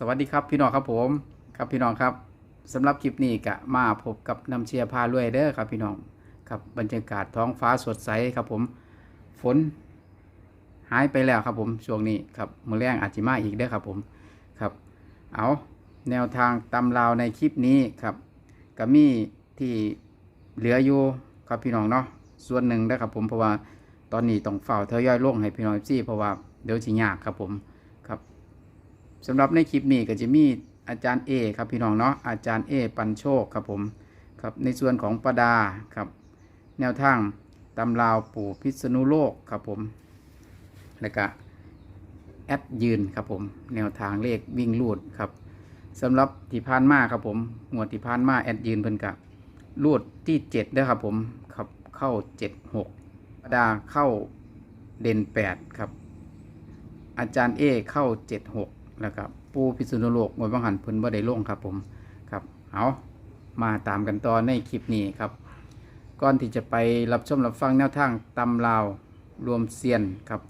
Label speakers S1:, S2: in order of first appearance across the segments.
S1: สวัสดีครับพี่น้องครับผมครับพี่น้องครับสำหรับคลิปนี้กะมาพบกับน้ำเชียร์พารวยเด้อครับพี่น้องครับบรรยากาศท้องฟ้าสดใสครับผมฝนหายไปแล้วครับผมช่วงนี้ครับมือแรงอาจจะมาอีกเด้อครับผมครับเอาแนวทางตำราวในคลิปนี้ครับก็มีที่เหลืออยู่ครับพี่น้องเนาะส่วนหนึ่งนะครับผมเพราะว่าตอนนี้ต้องเฝ้าเทยอยลงให้พี่น้องซี่เพราะว่าเดี๋ยวสิยากครับผม สำหรับในคลิปนี้ก็จะมีอาจารย์เอครับพี่น้องเนาะอาจารย์เอปันโชคครับผมครับในส่วนของประดาครับแนวทางตำราวปู่พิษณุโลกครับผมแล้วก็แอดยืนครับผมแนวทางเลขวิ่งลูดครับสำหรับที่พานมาครับผมหมวดที่พานมาแอดยืนเพิ่นกะลูดที่เจ็ดเด้อครับผมครับเข้าเจ็ดหกประดาเข้าเด่นแปดครับอาจารย์เอเข้าเจ็ดหก แล้วครับปูพิษณุโลกงวดบังหันเพิ่นบ่ได้ลงครับผมครับเอามาตามกันต่อในคลิปนี้ครับ ก่อนที่จะไปรับชมรับฟังแนวทางตำลาวรวมเซียนครับ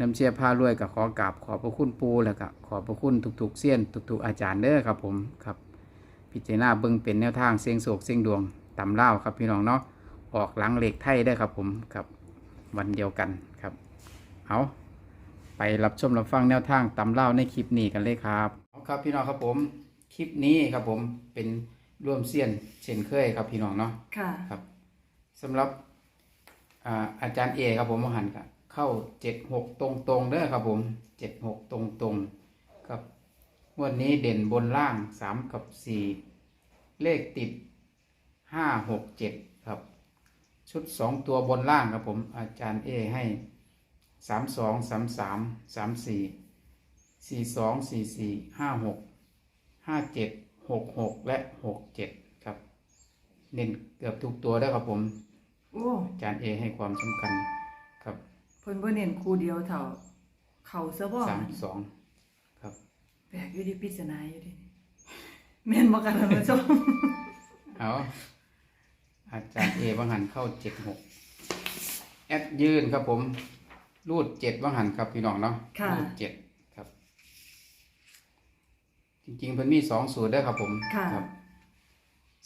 S1: น้ำเชียพารวยกับขอกราบขอบพระคุณปูแล้วก็ขอบพระคุณทุกๆเซียนทุกๆอาจารย์เด้อครับผมครับ พิจารณาเบิ่งเป็นแนวทางเสียงโศกเสียงดวงตำลาวครับพี่น้องเนาะออกหลังเหล็กไทยได้ครับผมครับ วันเดียวกันครับเอา ไปรับชมรับฟังแนวทางตำเล่าในคลิปนี้กันเลยครับครับพี่น้องครับผมคลิปนี้ครับผมเป็นร่วมเสียนเช่นเคยครับพี่น้องเนาะ
S2: ค่ะ
S1: ครับสำหรับอ่าอาจารย์เอครับผมมหันครับเข้าเจ็ดหกตรงตรงๆเด้อครับผมเจ็ดหกตรงตรงๆครับงวันนี้เด่นบนล่างสามกับสี่เลขติดห้าหกเจ็ดครับ ชุดสองตัวบนล่างครับผมอาจารย์เอให้ สามสองสามสามสามสี่สี่สองสี่สี่ห้าหกห้าเจ็ดหกหกและหกเจ็ดครับ เน้นเกือบทุกตัวได้อครับผม
S2: โอ้
S1: อาจารย์เอให้ความสำคัญครับ
S2: เพิ่นบ่เน้นคู่เดียวเท่า เขาซะบ่
S1: สามสองครับ
S2: แปลกอยู่ดิปริศนาอยู่ดิแม่นบ่กันท่านผู้ชม
S1: เอาอาจารย์เอวังหันเข้าเจ็ดหกแอดยืนครับผม รูดเจ็ดวังหันครับพี่น้องเนาะ
S2: ค่ะ
S1: รูดเจ็ดครับ จริงๆเพิ่นมีสองสูตรเด้อครับผม
S2: ค่ะ
S1: ครับ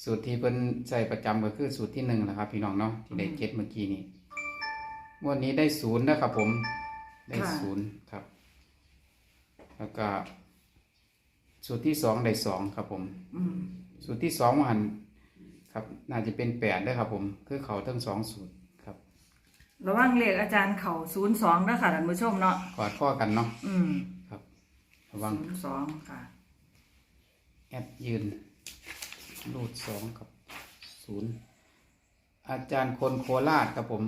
S1: สูตรที่เพิ่นใส่ประจำก็คือสูตรที่หนึ่งนะครับ พี่น้องเนาะที่ได้
S2: อืม
S1: เจ็ดเมื่อกี้นี้งวดนี้ได้ศูนย์นะครับผม ได้
S2: ค่ะ
S1: ศูนย์ครับ แล้วก็สูตรที่สองได้สองครับผม
S2: อืม
S1: สูตรที่สองว่าหันครับ น่าจะเป็นแปดได้อครับผม คือเขาทั้งสองสูตรค รับ
S2: ระวังเลขอาจารย์เขา02เด้อค่ะท่านผู้ชมเนาะ
S1: กอดข้อกันเนาะ
S2: อืม
S1: ครับระวัง
S2: 02ค่ะ
S1: แอดยืนรูดสองกับศูนย์อาจารย์คนโคราชครับผม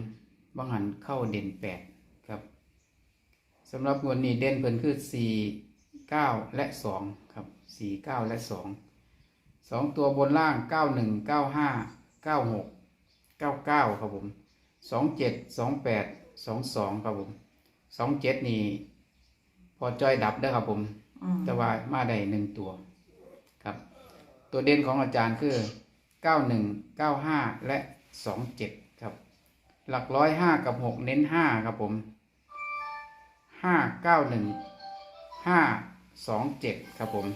S1: บางหันเข้าเด่นแปดครับสำหรับงวดนี้เด่นเพิ่นคือสี่เก้าและสองครับสี่เก้าและสองสองตัวบนล่างเก้าหนึ่งเก้าห้าเก้าหกเก้าเก้าครับผม สองเจ็ดสองแปดสองสองครับผมสองเจ็ดนี่พอจอยดับได้อครับผม
S2: อืม
S1: แต่ว่ามาได้หนึ่งตัวครับ ตัวเด่นของอาจารย์คือ91 95และ27ครับ หลักร้อยห้ากับ6เน้น5ครับผม5 9 1 5 2 7ครับผม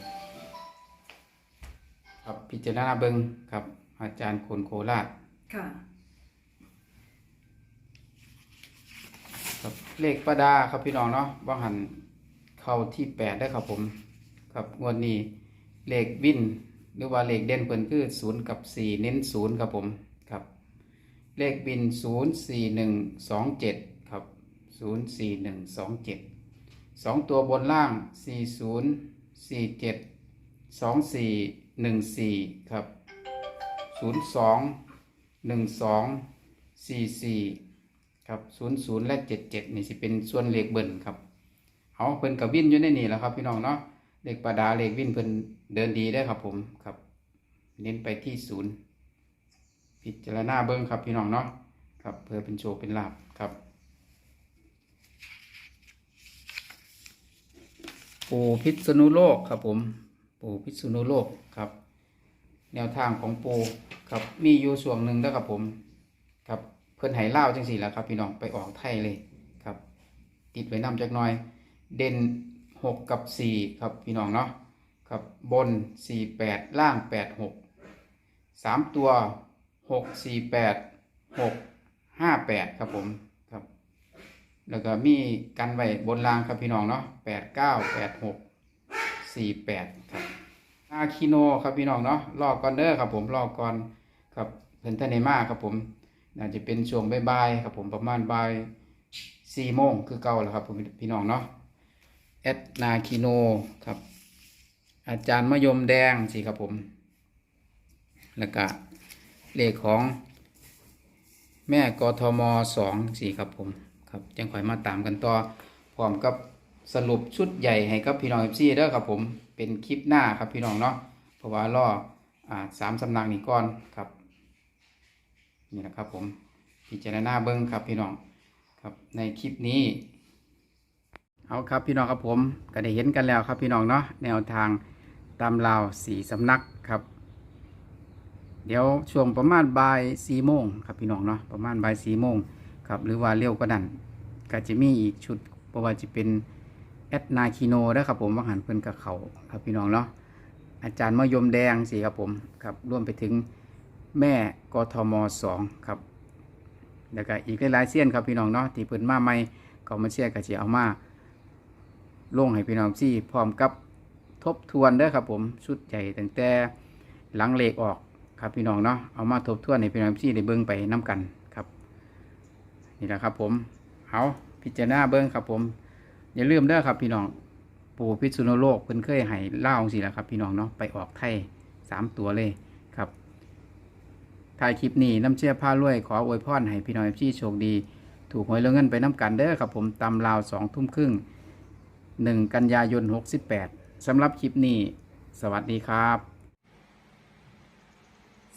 S1: ครับพิจารณาเบิงครับ อาจารย์คนโคราช
S2: ค่ะ
S1: ครับ เลขประดาครับพี่น้องเนาะว่างหันเข้าที่แปดได้ครับผม ครับงวดนี้เลขวินหรือว่าเลขเด่นเพิ่นคือศูนย์กับสี่เน้นศูนย์ครับผมครับ เลขบินศูนย์สี่หนึ่งสองเจ็ดครับศูนย์สี่หนึ่งสองเจ็ดสองตัวบนล่างสี่ศูนย์สี่เจ็ดสองสี่หนึ่งสี่ครับศูนย์สองหนึ่งสองสี่สี่ ครับศูนย์ศูนย์และเจ็ดเจ็ดนี่สิเป็นส่วนเลขเบิ่นครับเอาเพิ่นกับวินอยู่ในนี่แหละครับ พี่น้องเนาะเลขประดาเลขวินเพิ่นเดินดีได้ครับผมครับ เน้นไปที่ศูนย์พิจารณาเบิ้งครับพี่น้องเนาะครับเพื่อเป็นโชว์เป็นลาบครับปู่พิษณุโลกครับผมปู่พิษณุโลกครับ แนวทางของปู่ครับมีอยู่ส่วนหนึ่งนะครับผมครับ เพื่อนไหเล่าจังสี่แล้วครับ พี่น้องไปออกไทยเลยครับ ติดไว้นำจักน่อย เด่นหกกับสี่ครับพี่น้องเนาะครับบนสี่แปดล่างแปดหกสามตัวหกสี่แปดหกห้าแปดครับผมครับ แล้วก็มีกันไว้บนรางครับพี่น้องเนาะแปดเก้าแปดหกสี่แปดครับอาคิโนครับพี่น้องเนาะรอก่อนเด้อครับผมรอก่อนครับเพิ่นท่านในมาครับผม น่าจะเป็นช่วงบ่ายๆครับผมประมาณบ่ายสี่โมงคือเก่าแล้วครับผมพี่น้องเนาะแอดนาคิโนครับ อาจารย์มะยมแดงสิครับผม แล้วก็เลขของแม่กทมสองสี่ครับผมครับจังข่อยมาตามกันต่อพร้อมกับสรุปชุดใหญ่ให้กับพี่น้องเอฟซีเด้อครับผมเป็นคลิปหน้าครับพี่น้องเนาะเพราะว่ารออ่าสามสำนักนี้ก่อนครับ นี่แหละครับผมพิจารณาเบิ้งครับพี่น้องครับในคลิปนี้ เอาครับพี่น้องครับผมก็ได้เห็นกันแล้วครับพี่น้องเนาะแนวทางตามราวสีสำนักครับ เดี๋ยวช่วงประมาณบ่ายสี่โมงครับพี่น้องเนาะประมาณบ่ายสี่โมงครับหรือว่าเร็วก็ดันก็จะมีอีกชุดเพราะว่าจะเป็นแอดนาคิโนนะครับผมว่าหันเพิ่อนกับเขาครับพี่น้องเนาะอาจารย์มะยมแดงสิครับผมครับร่วมไปถึง แม่กทมสองครับแล้วก็อีกหลายๆเสี้ยนครับพี่น้องเนาะที่เพิ่นมาใหม่ก็มาเชียร์ก็จะเอามาลงให้พี่น้องที่พร้อมกับทบทวนเด้อครับผมชุดใหญ่ตั้งแต่หลังเลขออกครับพี่น้องเนาะเอามาทบทวนให้พี่น้องที่ได้เบิ่งไปน้กันครับนี่แหละครับผมเอาพิจารณาเบิ่งครับผมอย่าลืมเด้อครับพี่น้องปู่พิษณุโลกเพิ่นเคยให้เล่าสิแหละครับพี่น้องเนาะไปออกไทยสามตัวเลย ถ่ายคลิปนี้น้ำเชื่อผ้ารวยขออวยพรให้พี่น้องที่โชคดี ถูกหวยแล้วเงินไปน้กันเด้อครับผมตามราวสองทุ่มครึ่ง1กันยายน 68สำหรับคลิปนี้ สวัสดีครับ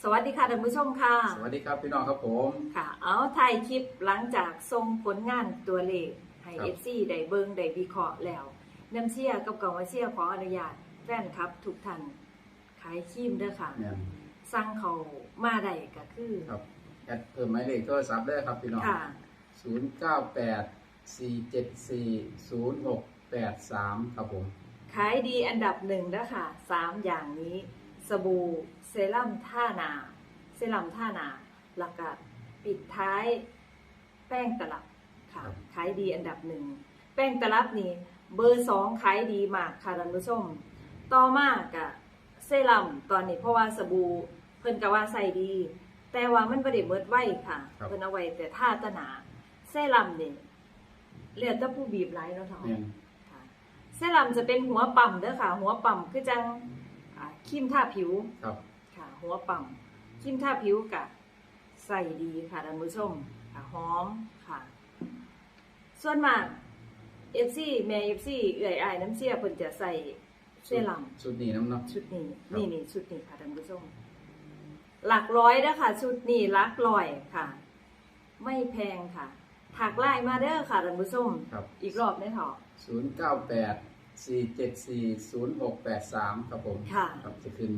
S2: สวัสดีค่ะท่านผู้ชมค่ะ
S1: สวัสดีครับพี่น้องครับผม
S2: ค่ะ เอาถ่ายคลิปหลังจากส่งผลงานตัวเลขให้
S1: ครับ
S2: FC ได้เบิงได้วิเคราะห์แล้วน้ำเชียกับกองมาเชียขออนุญาตแฟนครับทุกท่านขายครีมเด้อค่ะ
S1: เนี่ย
S2: สั่งเขามาได้ก็คือ
S1: ครับแอดเพิ่มหมายเลขโทรศัพท์ได้ครับพี่น้อง
S2: ค่ะ
S1: 098 474 0683ครับผม
S2: ขายดีอันดับหนึ่งแล้วค่ะสามอย่างนี้ สบู่เซรั่มท่านา เซรั่มท่านาหลักกะปิดท้ายแป้งตลับค่ะ
S1: ครับ
S2: ขายดีอันดับหนึ่ง แป้งตลับนี่เบอร์สองขายดีมากค่ะท่านผู้ชม ต่อมากกะเซรั่มตอนนี้เพราะว่าสบู่ เพิ่นก็ว่าใส่ดี แต่ว่ามันบ่ได้เมิดไว้ค่ะ
S1: ครับ
S2: เพิ่นเอาไว้แต่ท่าตะหนาเซรั่มนี่เรียกแต่ผู้บีบไหลายเนาะเท่า
S1: เนี่ย
S2: ค่ะเซรั่มจะเป็นหัวปั๊มเด้อค่ะ หัวปั๊มคือจังอ่าครีมทาผิว
S1: ครับ
S2: ค่ะ หัวปั๊มครีมทาผิวกะใส่ดีค่ะท่านผู้ชมค่ะหอมค่ะ ส่วนมากเอฟซีแม่เอฟซีเอื่อยอายน้ำเชี่ยเพิ่นจะใส่เซรั่ม
S1: ชุดนี้น้ำเนาะ
S2: ชุดนี้
S1: ครับ
S2: นี่นี่ชุดนี้ค่ะท่านผู้ชม หลักร้อยเด้อค่ะ ชุดนี้หลักร้อยค่ะ ไม่แพงค่ะถักไล่มาเด้อค่ะท่านผู้ชม
S1: ครับ
S2: อีกรอบได้เถอะ
S1: 098 474 0683ครับผม
S2: ค่ะ
S1: ครับจะขึ้น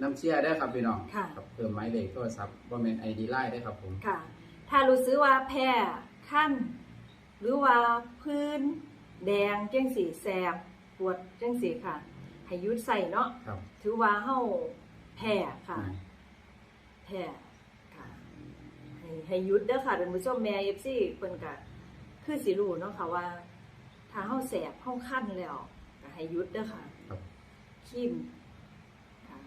S1: น้ำเชื่อได้ครับพี่น้อง
S2: ค่ะ
S1: ครับเพิ่มหมายเลขโทรศัพท์ว่าเป็นไอดีไลน์ได้ครับผม
S2: ค่ะ ถ้ารู้สึกว่าแพ้ขั้น หรือว่าพื้น แดงจังสีแสบปวดจังสีค่ะ ให้หยุดใส่เนาะ
S1: ครับ
S2: ถือว่าเฮาแพ้ค่ะ แพ้ค่ะให้ให้หยุดเด้อค่ะท่านผู้ชมแม่ FC เพิ่นก็คือสิรู้เนาะค่ะว่า ถ้าเฮาแสบเฮาคั้นแล้วก็ให้หยุดเด้อค่ะ
S1: ครับ
S2: คิมค่ะ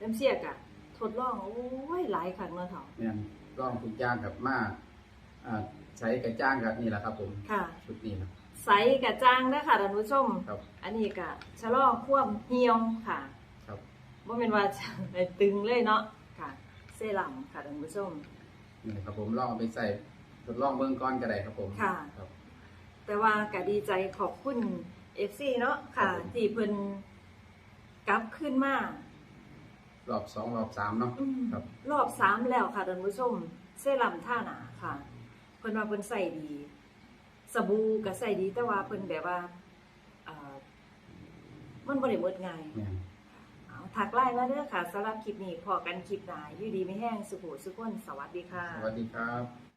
S2: น้ำเสียกะทดลองโอ้ยหลายครั้งแล้วเถาะ
S1: เนี่ยร่องทุกอย่างกับมาอ่าใช้กระจ้างกับนี่แหละครับ ผม
S2: ค่ะ
S1: ชุดนี้ครับ
S2: ใสกะจ้างเด้อค่ะท่านผู้ชม
S1: ครับ
S2: อันนี้กะชะลอความเหี่ยวค่ะ
S1: ครับ
S2: บ่แม่นว่าจะให้ตึงเลยเนาะค่ะเซ รั่มค่ะท่านผู้ชม
S1: นี่ครับผมลองเอาไปใส่ทดลองเบื้องก้อนก็ได้ครับผม
S2: ค่ะ
S1: ครับ
S2: แต่ว่าก็ดีใจขอบคุณ FC เนาะค่ะ
S1: ครับผม
S2: ที่เพิ่นกลับขึ้นมาร
S1: อบสองรอบสามเนาะ
S2: อืม
S1: ครับ
S2: รอบสามแล้วค่ะท่านผู้ชมเซรั่มท่าหนาค่ะเพิ่นว่าเพิ่นใส่ดี สบู่ก็ใส่ดีแต่ว่าเพิ่นแบบว่าเอ่อมันบ่ได้หมดง่าย
S1: เนี่ย
S2: เอา ถักไลน์มาเด้อค่ะสำหรับคลิปนี้พอกันคลิปหนาอยู่ดีไม่แห้งสุขุสุขคนสวัสดีค่ะ
S1: สวัสดีครับ